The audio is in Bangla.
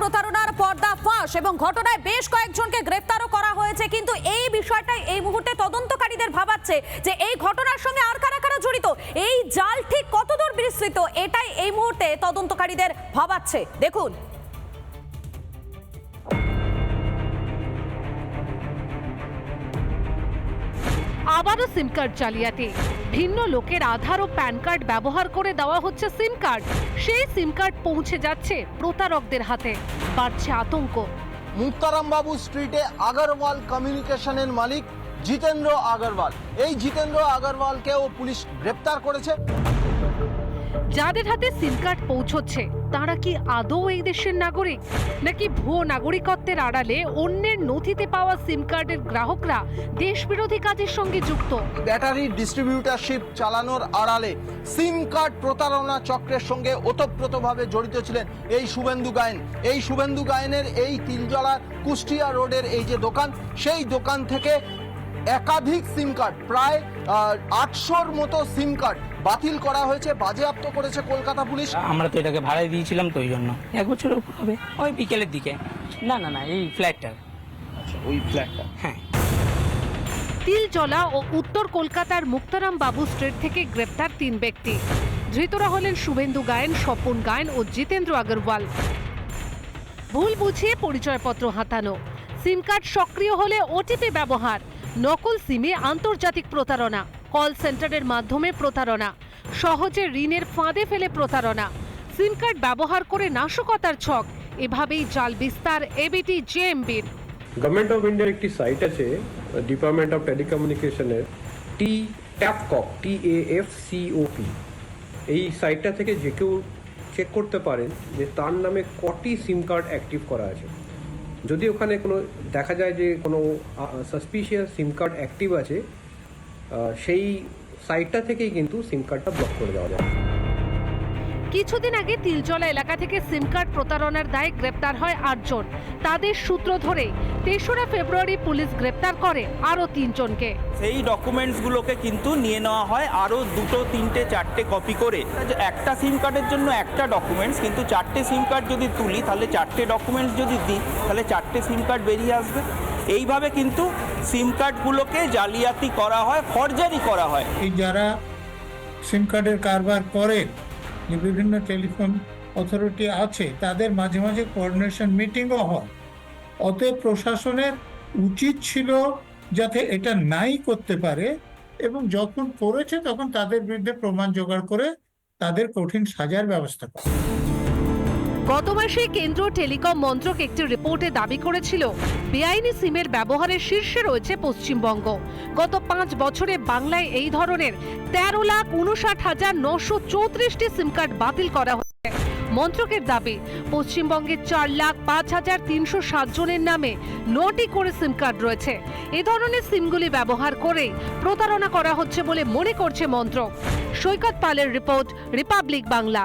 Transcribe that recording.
প্রতারণার পর্দা ফাঁস এবং ঘটনায় বেশ কয়েকজনকে গ্রেফতারও করা হয়েছে, কিন্তু এই বিষয়টাই এই মুহূর্তে তদন্তকারীদের ভাবাচ্ছে যে এই ঘটনার সঙ্গে আর কারা কারা জড়িত, এই জাল ঠিক কতদূর বিস্তৃত, এটাই এই মুহূর্তে তদন্তকারীদের ভাবাচ্ছে। দেখুন। আবারও সিম কার্ড জালিয়াতি ভিন্ন লোকের আধার ও প্যান কার্ড ব্যবহার করে দেওয়া হচ্ছে সিম কার্ড। সেই সিম কার্ড পৌঁছে যাচ্ছে প্রতারকদের হাতে। বাড়ছে আতঙ্ক। মুক্তারামবাবু স্ট্রিটে আগরওয়াল কমিউনিকেশনের মালিক জিতেন্দ্র আগরওয়াল। এই জিতেন্দ্র আগরওয়ালকেও পুলিশ গ্রেপ্তার করেছে। যাদের হাতে সিম কার্ড পৌঁছচ্ছে তারা কি আদৌ এই দেশের নাগরিক? নাকি ভুয়ো নাগরিকত্বের আড়ালে অন্যের নথিতে পাওয়া সিম কার্ডের গ্রাহকরা দেশবিরোধী কাজের সঙ্গে যুক্ত? ব্যাটারি ডিস্ট্রিবিউটারশিপ চালানোর আড়ালে সিম কার্ড প্রতারণা চক্রের সঙ্গে ওতপ্রোতভাবে জড়িত ছিলেন এই শুভেন্দু গায়েন। এই শুভেন্দু গায়েনের এই তিলজলার কুষ্টিয়া রোডের এই যে দোকান, সেই দোকান থেকে একাধিক সিম কার্ড প্রায় আটশোর মতো সিম কার্ড বাতিল করা হয়েছে বাজেয়াপ্ত করেছে কলকাতা পুলিশ। আমরা তো এটাকে ভাড়ায় দিয়েছিলাম তো ওই জন্য। এক বছরের উপর হবে। ওই বিকেলের দিকে। না না না এই ফ্ল্যাটটার। ওই ফ্ল্যাটটা। হ্যাঁ। তিলজলা ও উত্তর কলকাতার মুক্তারাম বাবু স্ট্রিট থেকে গ্রেপ্তার তিন ব্যক্তি। ধৃতরা হলেন শুভেন্দু গায়েন স্বপন গায়েন ও জিতেন্দ্র আগরওয়াল। ভুল বুঝিয়ে পরিচয়পত্র হাতানো। সিম কার্ড সক্রিয় হলে ওটিপি ব্যবহার। নকল সিমে আন্তর্জাতিক প্রতারণা, কল সেন্টারের মাধ্যমে প্রতারণা, সহজে ঋণের ফাঁদে ফেলে প্রতারণা, সিম কার্ড ব্যবহার করে নাশকতার ছক, এভাবেই জাল বিস্তার এবিটি জেএমবির। গভর্নমেন্ট অফ ইন্ডিয়ার একটি সাইট আছে department of টেলিকমিউনিকেশনের T TAFCOP T A F C O P এই সাইটটা থেকে যে কেউ চেক করতে পারেন যে তার নামে কটি সিম কার্ড অ্যাক্টিভ করা আছে। যদি ওখানে কোনো দেখা যায় যে কোনো সাসপিশিয়াস সিম কার্ড অ্যাক্টিভ আছে সেই সাইটটা থেকেই কিন্তু সিম কার্ডটা ব্লক করে দেওয়া যায়। কিছুদিন আগে তিলচলা এলাকা থেকে সিম কার্ড প্রতারণার দায়ে গ্রেপ্তার হয় আটজন। তাদের সূত্র ধরে তেসরা ফেব্রুয়ারি পুলিশ গ্রেপ্তার করে আরও তিনজনকে। সেই ডকুমেন্টসগুলোকে কিন্তু নিয়ে নেওয়া হয় আরও দুটো তিনটে চারটে কপি করে। একটা সিম কার্ডের জন্য একটা ডকুমেন্টস কিন্তু চারটে সিম কার্ড যদি তুলি তাহলে চারটে ডকুমেন্টস যদি দিই তাহলে চারটে সিম কার্ড বেরিয়ে আসবে। এইভাবে কিন্তু সিম কার্ডগুলোকে জালিয়াতি করা হয় ফরজারি করা হয়। এই যারা সিম কার্ডের কারবার করেন যে বিভিন্ন টেলিফোন অথরিটি আছে, তাদের মাঝে মাঝে কোঅর্ডিনেশন মিটিংও হয়। অতএব প্রশাসনের উচিত ছিল যাতে এটা নাই করতে পারে এবং যখন করেছে তখন তাদের বিরুদ্ধে প্রমাণ জোগাড় করে তাদের কঠিন সাজার ব্যবস্থা করে। গত মাসে কেন্দ্র টেলিকম মন্ত্রক একটি রিপোর্টে দাবি করেছিল, বেআইনি সিমের ব্যবহারের শীর্ষে রয়েছে পশ্চিমবঙ্গ। গত পাঁচ বছরে বাংলায় এই ধরনের তেরো লাখ উনষাট হাজার নশো চৌত্রিশটি সিম কার্ড বাতিল করা হয়েছে। মন্ত্রকের দাবি, পশ্চিমবঙ্গে চার লাখ পাঁচ হাজার তিনশো সাত জনের নামে নটি করে সিম কার্ড রয়েছে। এ ধরনের সিমগুলি ব্যবহার করে প্রতারণা করা হচ্ছে বলে মনে করছে মন্ত্রক। সৈকত পালের রিপোর্ট, রিপাবলিক বাংলা।